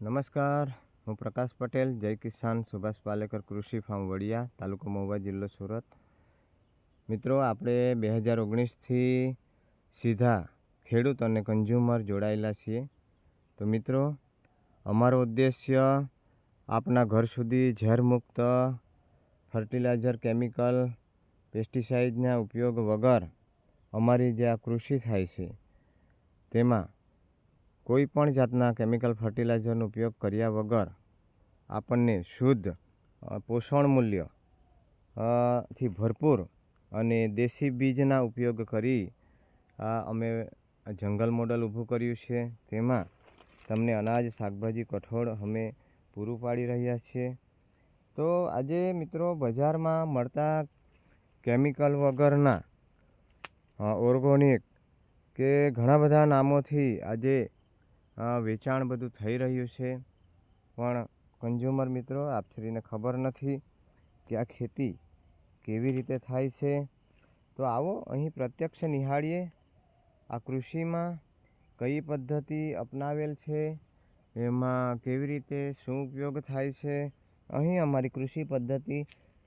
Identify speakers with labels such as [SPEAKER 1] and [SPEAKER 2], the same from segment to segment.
[SPEAKER 1] નમસ્કાર, હું પ્રકાશ પટેલ, જય કિસાન સુભાષ પાલેકર કૃષિ ફાર્મ વડિયા, તાલુકો મહુવા જિલ્લો સુરત. મિત્રો, આપણે બે હજાર ઓગણીસથી સીધા ખેડૂત અને કન્ઝ્યુમર જોડાયેલા છીએ. તો મિત્રો, અમારો ઉદ્દેશ્ય આપના ઘર સુધી ઝેરમુક્ત ફર્ટિલાઇઝર કેમિકલ પેસ્ટિસાઇડના ઉપયોગ વગર અમારી જે આ કૃષિ થાય છે, તેમાં કોઈ પણ જાતના કેમિકલ ફર્ટિલાઇઝરનો ઉપયોગ કર્યા વગર આપણને શુદ્ધ પોષણ મૂલ્યથી ભરપૂર અને દેશી બીજના ઉપયોગ કરી આ અમે જંગલ મોડલ ઊભું કર્યું છે. તેમાં તમને અનાજ, શાકભાજી, કઠોળ અમે પૂરું પાડી રહ્યા છીએ. તો આજે મિત્રો બજારમાં મળતા કેમિકલ વગરના ઓર્ગોનિક કે ઘણા બધા નામોથી આજે વેચાણ બધું થઈ રહ્યું છે. પણ કન્ઝ્યુમર મિત્રો, આપશ્રીને ખબર નથી કે આ ખેતી કેવી રીતે થાય છે. તો આવો અહીં પ્રત્યક્ષ નિહાળીએ. આ કૃષિમાં કઈ પદ્ધતિ અપનાવેલ છે? એમાં કેવી રીતે શું ઉપયોગ થાય છે? અહીં અમારી કૃષિ પદ્ધતિ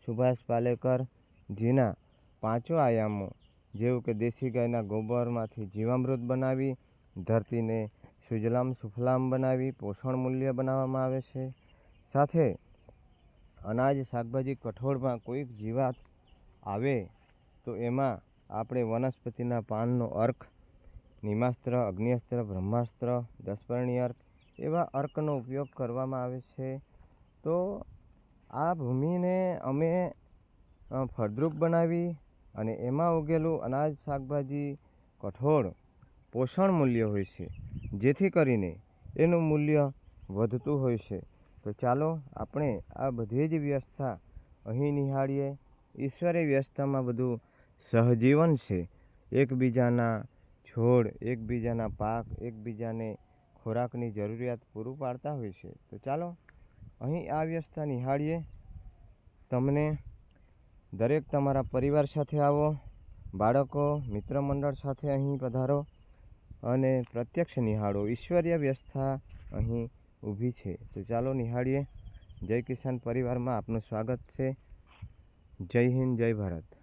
[SPEAKER 1] સુભાષ પાલેકર જેના પાંચો આયામો, જેવું કે દેશી ગાયના ગોબરમાંથી જીવામૃત બનાવી, ધરતીને સુજલામ સુફલામ બનાવી પોષણ મૂલ્ય બનાવવામાં આવે છે. સાથે અનાજ શાકભાજી કઠોળમાં કોઈક જીવાત આવે તો એમાં આપણે વનસ્પતિના પાનનો અર્ક, નિમાસ્ત્ર, અગ્નિઅસ્ત્ર, બ્રહ્માસ્ત્ર, દસપર્ણી અર્ક એવા અર્કનો ઉપયોગ કરવામાં આવે છે. તો આ ભૂમિને અમે ફળદ્રુપ બનાવી અને એમાં ઉગેલું અનાજ શાકભાજી કઠોળ પોષણ મૂલ્ય હોય છે. જેથી કરીને એનું મૂલ્ય વધતું હોય છે. તો ચાલો આપણે આ બધી જ વ્યવસ્થા અહીં નિહાળીએ. ઈશ્વરે વ્યવસ્થામાં બધું સહજીવન છે. એકબીજાના છોડ, એકબીજાના પાક, એકબીજાને ખોરાકની જરૂરિયાત પૂરું પાડતા હોય છે. તો ચાલો અહીં આ વ્યવસ્થા નિહાળીએ. તમને દરેક તમારા પરિવાર સાથે આવો. બાળકો, મિત્ર મંડળ સાથે અહીં પધારો. અને પ્રત્યક્ષ નિહાળો. ઈશ્વરીય વ્યવસ્થા અહીં ઊભી છે. તો ચાલો નિહાળીએ. જય કિસાન પરિવારમાં આપનું સ્વાગત છે. જય હિન્દ, જય ભારત.